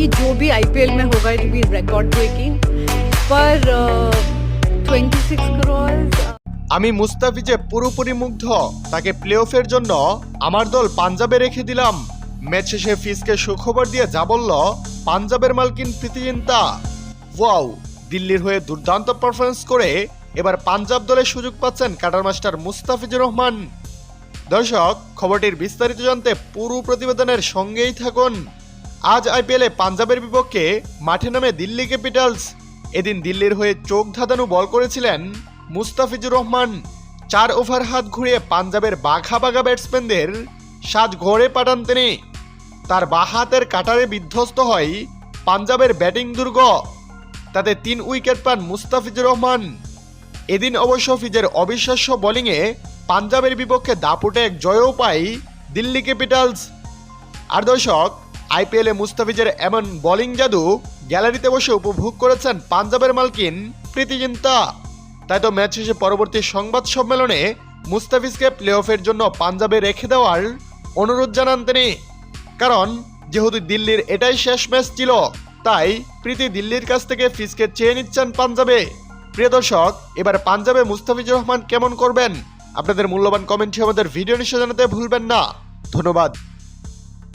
कि जो भी आईपीएल में होगा इट बी रिकॉर्ड ब्रेकिंग पर ट्वेंटी सिक्स करोड़ আমি মুস্তাফিজে পুরোপুরি মুগ্ধ তাকে প্লে অফের জন্য আমার দল পাঞ্জাবে রেখে দিলাম ম্যাচ শেষে ফিসকে সুখবর দিয়ে যা বলল পাঞ্জাবের মালকিন প্রীতিজিন্তা ওয়াও দিল্লির হয়ে দুর্দান্ত পারফরমেন্স করে এবার পাঞ্জাব দলে সুযোগ পাচ্ছেন কাটার মাস্টার মুস্তাফিজুর রহমান দর্শক খবরটির বিস্তারিত জানতে পুরো প্রতিবেদনের সঙ্গেই থাকুন আজ আইপিএলে পাঞ্জাবের বিপক্ষে মাঠে নামে দিল্লি ক্যাপিটালস। এদিন দিল্লির হয়ে চোখ ধাঁধানো বল করেছিলেন মুস্তাফিজুর রহমান। চার ওভার হাত ঘুরিয়ে পাঞ্জাবের বাঘা বাঘা ব্যাটসম্যানদের সাজ ঘরে পাঠান তিনি। তার বাঁ হাতের কাটারে বিধ্বস্ত হয় পাঞ্জাবের ব্যাটিং দুর্গ। তাতে তিন উইকেট পান মুস্তাফিজুর রহমান। এদিন অবশ্য ফিজের অবিশ্বাস্য বোলিংয়ে পাঞ্জাবের বিপক্ষে দাপুটে এক জয়ও পায় দিল্লি ক্যাপিটালস। আর দর্শক আইপিএলে মুস্তাফিজের এমন বোলিং জাদু গ্যালারিতে বসে উপভোগ করেছেন পাঞ্জাবের মালকিন প্রীতি জিন্তা। তাই তো ম্যাচ শেষে পরবর্তী সংবাদ সম্মেলনে মুস্তাফিজকে প্লে অফের জন্য পাঞ্জাবে রেখে দেওয়ার অনুরোধ জানান তিনি। কারণ, যেহেতু দিল্লির এটাই শেষ ম্যাচ ছিল, তাই প্রীতি দিল্লির কাছ থেকে ফিজকে চেয়ে নিচ্ছেন পাঞ্জাবে। প্রিয় দর্শক, এবার পাঞ্জাবে মুস্তাফিজুর রহমান কেমন করবেন? আপনাদের মূল্যবান কমেন্টটি আমাদের ভিডিও নিশ্চয় জানাতে ভুলবেন না। ধন্যবাদ।